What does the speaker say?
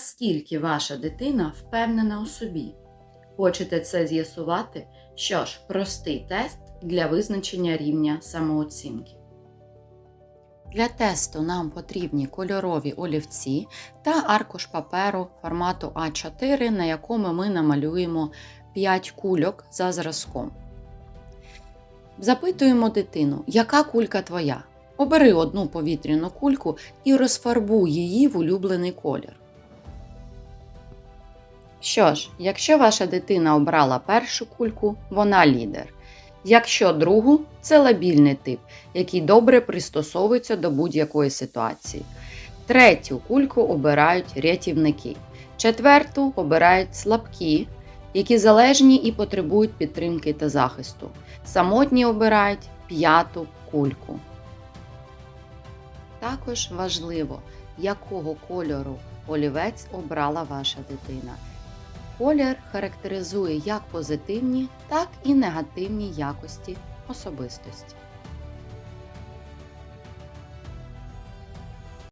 Наскільки ваша дитина впевнена у собі? Хочете це з'ясувати? Що ж, простий тест для визначення рівня самооцінки. Для тесту нам потрібні кольорові олівці та аркуш паперу формату А4, на якому ми намалюємо 5 кульок за зразком. Запитуємо дитину, яка кулька твоя? Обери одну повітряну кульку і розфарбуй її в улюблений колір. Що ж, якщо ваша дитина обрала першу кульку, вона лідер. Якщо другу це лабільний тип, який добре пристосовується до будь-якої ситуації. Третю кульку обирають рятівники. Четверту обирають слабкі, які залежні і потребують підтримки та захисту. Самотні обирають п'яту кульку. Також важливо, якого кольору олівець обрала ваша дитина. Колір характеризує як позитивні, так і негативні якості особистості.